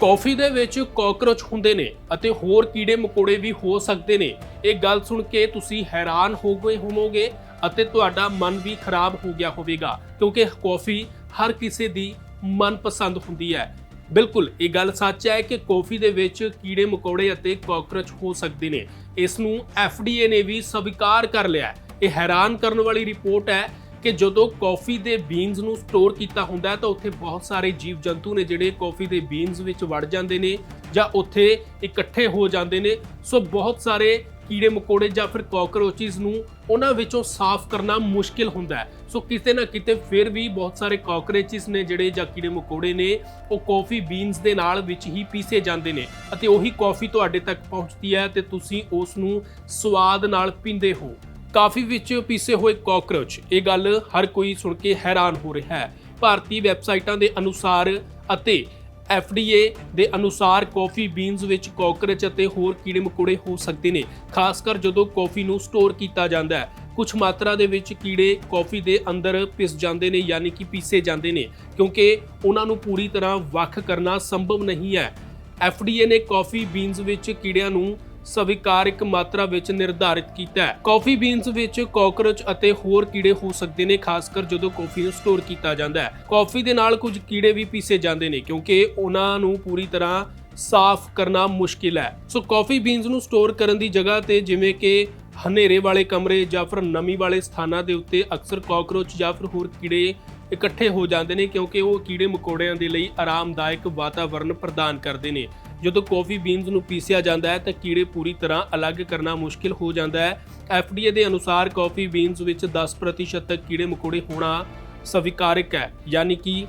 Coffee ਦੇ ਵਿੱਚ cockroach ਹੁੰਦੇ ਨੇ ਅਤੇ ਹੋਰ ਕੀੜੇ ਮકોੜੇ ਵੀ ਹੋ ਸਕਦੇ ਨੇ। ਇਹ ਗੱਲ ਸੁਣ ਕੇ ਤੁਸੀਂ ਹੈਰਾਨ ਹੋ ਗਏ ਹੋਵੋਗੇ ਅਤੇ ਤੁਹਾਡਾ ਮਨ ਵੀ ਖਰਾਬ ਹੋ ਗਿਆ ਹੋਵੇਗਾ, ਕਿਉਂਕਿ ਕੌਫੀ ਹਰ ਕਿਸੇ ਦੀ ਮਨਪਸੰਦ ਹੁੰਦੀ ਹੈ। ਬਿਲਕੁਲ, ਇਹ ਗੱਲ ਸੱਚ ਹੈ ਕਿ ਕੌਫੀ ਦੇ ਵਿੱਚ ਕੀੜੇ ਮਕੌੜੇ ਅਤੇ ਕਾਕਰੋਚ ਹੋ ਸਕਦੇ ਨੇ। ਇਸ ਨੂੰ FDA ਨੇ ਵੀ ਸਵੀਕਾਰ ਕਰ ਲਿਆ ਇਹ ਹੈਰਾਨ ਕਰਨ ਵਾਲੀ ਰਿਪੋਰਟ ਹੈ ਕਿ ਜਦੋਂ ਕਾਫੀ ਦੇ ਬੀਨਸ ਨੂੰ ਸਟੋਰ ਕੀਤਾ ਹੁੰਦਾ ਹੈ ਤਾਂ ਉੱਥੇ ਬਹੁਤ ਸਾਰੇ ਜੀਵ ਜੰਤੂ ਨੇ ਜਿਹੜੇ ਕਾਫੀ ਦੇ ਬੀਨਸ ਵਿੱਚ ਵੜ ਜਾਂਦੇ ਨੇ ਜਾਂ ਉੱਥੇ ਇਕੱਠੇ ਹੋ ਜਾਂਦੇ ਨੇ। ਸੋ ਬਹੁਤ ਸਾਰੇ ਕੀੜੇ ਮકોੜੇ ਜਾਂ ਫਿਰ ਕਾਕਰੋਚਿਸ ਨੂੰ ਉਹਨਾਂ ਵਿੱਚੋਂ ਸਾਫ਼ ਕਰਨਾ ਮੁਸ਼ਕਿਲ ਹੁੰਦਾ ਹੈ। ਸੋ ਕਿਤੇ ਨਾ ਕਿਤੇ ਫਿਰ ਵੀ ਬਹੁਤ ਸਾਰੇ ਕਾਕਰੋਚਿਸ ਨੇ ਜਿਹੜੇ ਜਾਂ ਕੀੜੇ ਮકોੜੇ ਨੇ, ਉਹ ਕਾਫੀ ਬੀਨਸ ਦੇ ਨਾਲ ਵਿੱਚ ਹੀ ਪੀਸੇ ਜਾਂਦੇ ਨੇ ਅਤੇ ਉਹੀ ਕਾਫੀ ਤੁਹਾਡੇ ਤੱਕ ਪਹੁੰਚਦੀ ਹੈ ਤੇ ਤੁਸੀਂ ਉਸ ਨੂੰ ਸਵਾਦ ਨਾਲ ਪੀਂਦੇ ਹੋ। ਕਾਫੀ ਵਿੱਚ ਪੀਸੇ ਹੋਏ ਕਾਕਰੋਚ। ਇਹ ਗੱਲ ਹਰ ਕੋਈ ਸੁਣ ਕੇ ਹੈਰਾਨ ਹੋ ਰਿਹਾ ਹੈ। ਭਾਰਤੀ ਵੈਬਸਾਈਟਾਂ ਦੇ ਅਨੁਸਾਰ ਅਤੇ FDA ਦੇ ਅਨੁਸਾਰ ਕਾਫੀ ਬੀਨਸ ਵਿੱਚ ਕਾਕਰੋਚ ਅਤੇ ਹੋਰ ਕੀੜੇ ਮਕੌੜੇ ਹੋ ਸਕਦੇ ਨੇ, ਖਾਸ ਕਰ ਜਦੋਂ ਕਾਫੀ ਨੂੰ ਸਟੋਰ ਕੀਤਾ ਜਾਂਦਾ ਹੈ। ਕੁਝ ਮਾਤਰਾ ਦੇ ਵਿੱਚ ਕੀੜੇ ਕਾਫੀ ਦੇ ਅੰਦਰ ਪਿਸ ਜਾਂਦੇ ਨੇ, ਯਾਨੀ ਕਿ ਪੀਸੇ ਜਾਂਦੇ ਨੇ, ਕਿਉਂਕਿ ਉਹਨਾਂ ਨੂੰ ਪੂਰੀ ਤਰ੍ਹਾਂ ਵੱਖ ਕਰਨਾ ਸੰਭਵ ਨਹੀਂ ਹੈ। FDA ਨੇ ਕਾਫੀ ਬੀਨਸ ਵਿੱਚ ਕੀੜਿਆਂ ਨੂੰ ਸਵੀਕਾਰਕ ਮਾਤਰਾ ਵਿੱਚ ਨਿਰਧਾਰਿਤ ਕੀਤਾ ਹੈ। ਕਾਫੀ ਬੀਨਸ ਵਿੱਚ ਕਾਕਰੋਚ ਅਤੇ ਹੋਰ ਕੀੜੇ ਹੋ ਸਕਦੇ ਨੇ, ਖਾਸ ਕਰ ਜਦੋਂ ਕਾਫੀ ਨੂੰ ਸਟੋਰ ਕੀਤਾ ਜਾਂਦਾ ਹੈ। ਕਾਫੀ ਦੇ ਨਾਲ ਕੁਝ ਕੀੜੇ ਵੀ ਪੀਸੇ ਜਾਂਦੇ ਨੇ, ਕਿਉਂਕਿ ਉਹਨਾਂ ਨੂੰ ਪੂਰੀ ਤਰ੍ਹਾਂ ਸਾਫ਼ ਕਰਨਾ ਮੁਸ਼ਕਿਲ ਹੈ। ਸੋ ਕਾਫੀ ਬੀਨਸ ਨੂੰ ਸਟੋਰ ਕਰਨ ਦੀ ਜਗ੍ਹਾ ਤੇ ਜਿਵੇਂ ਕਿ ਹਨੇਰੇ ਵਾਲੇ ਕਮਰੇ ਜਾਂ ਫਿਰ ਨਮੀ ਵਾਲੇ ਸਥਾਨਾਂ ਦੇ ਉੱਤੇ ਅਕਸਰ ਕਾਕਰੋਚ ਜਾਂ ਫਿਰ ਹੋਰ ਕੀੜੇ ਇਕੱਠੇ ਹੋ ਜਾਂਦੇ ਨੇ ਕਿਉਂਕਿ ਉਹ ਕੀੜੇ ਮਕੌੜਿਆਂ ਦੇ ਲਈ ਆਰਾਮਦਾਇਕ ਵਾਤਾਵਰਣ ਪ੍ਰਦਾਨ ਕਰਦੇ ਨੇ। ਜਦੋਂ ਕਾਫੀ ਬੀਨਸ ਨੂੰ ਪੀਸਿਆ ਜਾਂਦਾ ਹੈ ਤਾਂ ਕੀੜੇ ਪੂਰੀ ਤਰ੍ਹਾਂ ਅਲੱਗ ਕਰਨਾ ਮੁਸ਼ਕਿਲ ਹੋ ਜਾਂਦਾ ਹੈ। FDA ਦੇ ਅਨੁਸਾਰ ਕਾਫੀ ਬੀਨਸ ਵਿੱਚ 10% ਤੱਕ ਕੀੜੇ ਮਕੌੜੇ ਹੋਣਾ ਸਵੀਕਾਰਕ ਹੈ, ਯਾਨੀ ਕਿ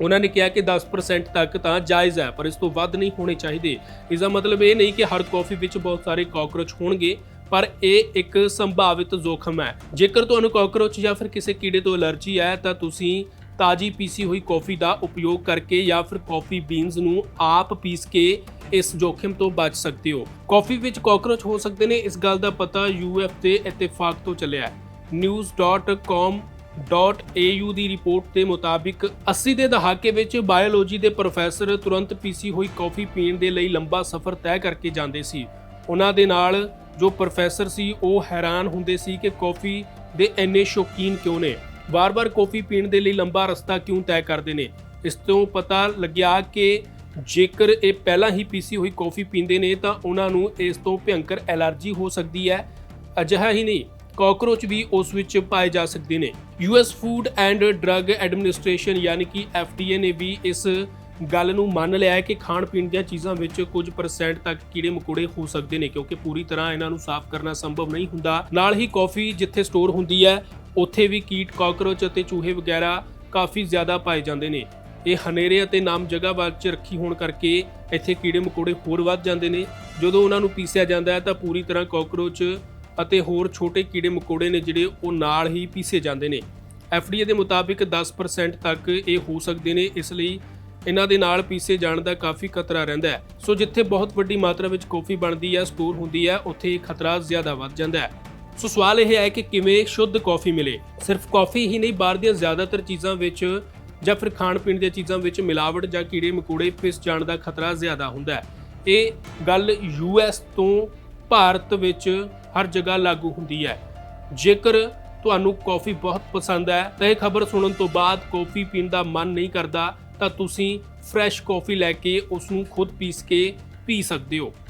ਉਹਨਾਂ ਨੇ ਕਿਹਾ ਕਿ 10% ਤੱਕ ਤਾਂ ਜਾਇਜ਼ ਹੈ, ਪਰ ਇਸ ਤੋਂ ਵੱਧ ਨਹੀਂ ਹੋਣੇ ਚਾਹੀਦੇ। ਇਸ ਦਾ ਮਤਲਬ ਇਹ ਨਹੀਂ ਕਿ ਹਰ ਕਾਫੀ ਵਿੱਚ ਬਹੁਤ ਸਾਰੇ ਕਾਕਰੋਚ ਹੋਣਗੇ ਪਰ ਇਹ ਇੱਕ ਸੰਭਾਵਿਤ ਜ਼ੋਖਮ ਹੈ। ਜੇਕਰ ਤੁਹਾਨੂੰ ਕਾਕਰੋਚ ਜਾਂ ਫਿਰ ਕਿਸੇ ਕੀੜੇ ਤੋਂ ਅਲਰਜੀ ਹੈ, ਤਾਂ ਤੁਸੀਂ ਤਾਜੀ ਪੀਸੀ ਹੋਈ ਕਾਫੀ ਦਾ ਉਪਯੋਗ ਕਰਕੇ ਜਾਂ ਫਿਰ ਕਾਫੀ ਬੀਨਸ ਨੂੰ ਆਪ ਪੀਸ ਕੇ ਇਸ ਜੋਖਮ ਤੋਂ ਬਚ ਸਕਦੇ ਹੋ। ਕਾਫੀ ਵਿੱਚ ਕਾਕਰੋਚ ਹੋ ਸਕਦੇ ਨੇ, ਇਸ ਗੱਲ ਦਾ ਪਤਾ ਯੂਐਫ ਦੇ ਇਤਫਾਕ ਤੋਂ ਚੱਲਿਆ ਹੈ। news.com.au ਦੀ ਰਿਪੋਰਟ ਦੇ ਮੁਤਾਬਿਕ 80 ਦੇ ਦਹਾਕੇ ਵਿੱਚ ਬਾਇਓਲੋਜੀ ਦੇ ਪ੍ਰੋਫੈਸਰ ਤੁਰੰਤ ਪੀਸੀ ਹੋਈ ਕਾਫੀ ਪੀਣ ਦੇ ਲਈ ਲੰਬਾ ਸਫ਼ਰ ਤੈਅ ਕਰਕੇ ਜਾਂਦੇ ਸੀ। ਉਹਨਾਂ ਦੇ ਨਾਲ ਜੋ ਪ੍ਰੋਫੈਸਰ ਸੀ, ਉਹ ਹੈਰਾਨ ਹੁੰਦੇ ਸੀ ਕਿ ਕਾਫੀ ਦੇ ਇੰਨੇ ਸ਼ੌਕੀਨ ਕਿਉਂ ਨੇ? ਵਾਰ-ਵਾਰ ਕਾਫੀ ਪੀਣ ਦੇ ਲਈ ਲੰਬਾ ਰਸਤਾ ਕਿਉਂ ਤੈਅ ਕਰਦੇ ਨੇ? ਇਸ ਤੋਂ ਪਤਾ ਲੱਗਿਆ ਕਿ ਜੇਕਰ ਇਹ ਪਹਿਲਾਂ ਹੀ ਪੀਸੀ ਹੋਈ ਕਾਫੀ ਪੀਂਦੇ ਨੇ, ਤਾਂ ਉਹਨਾਂ ਨੂੰ ਇਸ ਤੋਂ ਭਿਅੰਕਰ ਐਲਰਜੀ ਹੋ ਸਕਦੀ ਹੈ। ਅਜਿਹਾ ਹੀ ਨਹੀਂ, ਕਾਕਰੋਚ ਵੀ ਉਸ ਵਿੱਚ ਪਾਏ ਜਾ ਸਕਦੇ ਨੇ। US food and drug administration ਯਾਨੀ ਕਿ FDA ਨੇ ਵੀ ਇਸ ਗੱਲ ਨੂੰ ਮੰਨ ਲਿਆ ਹੈ ਕਿ ਖਾਣ ਪੀਣ ਦੀਆਂ ਚੀਜ਼ਾਂ ਵਿੱਚ ਕੁਝ ਪਰਸੈਂਟ ਤੱਕ ਕੀੜੇ ਮਕੌੜੇ ਹੋ ਸਕਦੇ ਨੇ, ਕਿਉਂਕਿ ਪੂਰੀ ਤਰ੍ਹਾਂ ਇਹਨਾਂ ਨੂੰ ਸਾਫ਼ ਕਰਨਾ ਸੰਭਵ ਨਹੀਂ ਹੁੰਦਾ। ਨਾਲ ਹੀ ਕਾਫੀ ਜਿੱਥੇ ਸਟੋਰ ਹੁੰਦੀ ਹੈ, ਉੱਥੇ ਵੀ ਕੀਟ, ਕਾਕਰੋਚ ਅਤੇ ਚੂਹੇ ਵਗੈਰਾ ਕਾਫੀ ਜ਼ਿਆਦਾ ਪਾਏ ਜਾਂਦੇ ਨੇ। ਇਹ ਹਨੇਰੇ ਅਤੇ ਨਾਮ ਜਗ੍ਹਾ ਵਿੱਚ ਰੱਖੀ ਹੋਣ ਕਰਕੇ ਇੱਥੇ ਕੀੜੇ ਮਕੌੜੇ ਹੋਰ ਵੱਧ ਜਾਂਦੇ ਨੇ। ਜਦੋਂ ਉਹਨਾਂ ਨੂੰ ਪੀਸਿਆ ਜਾਂਦਾ ਹੈ, ਤਾਂ ਪੂਰੀ ਤਰ੍ਹਾਂ ਕਾਕਰੋਚ ਅਤੇ ਹੋਰ ਛੋਟੇ ਕੀੜੇ ਮਕੌੜੇ ਨੇ ਜਿਹੜੇ ਉਹ ਨਾਲ ਹੀ ਪੀਸੇ ਜਾਂਦੇ ਨੇ। FDA ਦੇ ਮੁਤਾਬਿਕ 10% ਤੱਕ ਇਹ ਹੋ ਸਕਦੇ ਨੇ, ਇਸ ਲਈ ਇਹਨਾਂ ਦੇ ਨਾਲ ਪੀਸੇ ਜਾਣ ਦਾ ਕਾਫੀ ਖਤਰਾ ਰਹਿੰਦਾ ਹੈ। ਸੋ ਜਿੱਥੇ ਬਹੁਤ ਵੱਡੀ ਮਾਤਰਾ ਵਿੱਚ ਕਾਫੀ ਬਣਦੀ ਹੈ ਸਟੋਰ ਹੁੰਦੀ ਹੈ, ਉੱਥੇ ਇਹ ਖਤਰਾ ਜ਼ਿਆਦਾ ਵੱਧ ਜਾਂਦਾ ਹੈ। ਸੋ ਸਵਾਲ ਇਹ ਹੈ ਕਿ ਕਿਵੇਂ ਸ਼ੁੱਧ ਕਾਫੀ ਮਿਲੇ? ਸਿਰਫ ਕਾਫੀ ਹੀ ਨਹੀਂ, ਬਾਹਰ ਦੀਆਂ ਜ਼ਿਆਦਾਤਰ ਚੀਜ਼ਾਂ ਵਿੱਚ ਜਾਂ ਫਿਰ ਖਾਣ ਪੀਣ ਦੀਆਂ ਚੀਜ਼ਾਂ ਵਿੱਚ ਮਿਲਾਵਟ ਜਾਂ ਕੀੜੇ ਮਕੌੜੇ ਪਿਸ ਜਾਣ ਦਾ ਖਤਰਾ ਜ਼ਿਆਦਾ ਹੁੰਦਾ ਹੈ। ਇਹ ਗੱਲ ਯੂਐਸ ਤੋਂ ਭਾਰਤ ਵਿੱਚ ਹਰ ਜਗ੍ਹਾ ਲਾਗੂ ਹੁੰਦੀ ਹੈ। ਜੇਕਰ ਤੁਹਾਨੂੰ ਕਾਫੀ ਬਹੁਤ ਪਸੰਦ ਹੈ, ਤਾਂ ਇਹ ਖਬਰ ਸੁਣਨ ਤੋਂ ਬਾਅਦ ਕਾਫੀ ਪੀਣ ਦਾ ਮਨ ਨਹੀਂ ਕਰਦਾ ਤਾਂ ਤੁਸੀਂ ਫਰੈਸ਼ ਕਾਫੀ ਲੈ ਕੇ ਉਸ ਨੂੰ ਖੁਦ ਪੀਸ ਕੇ ਪੀ ਸਕਦੇ ਹੋ।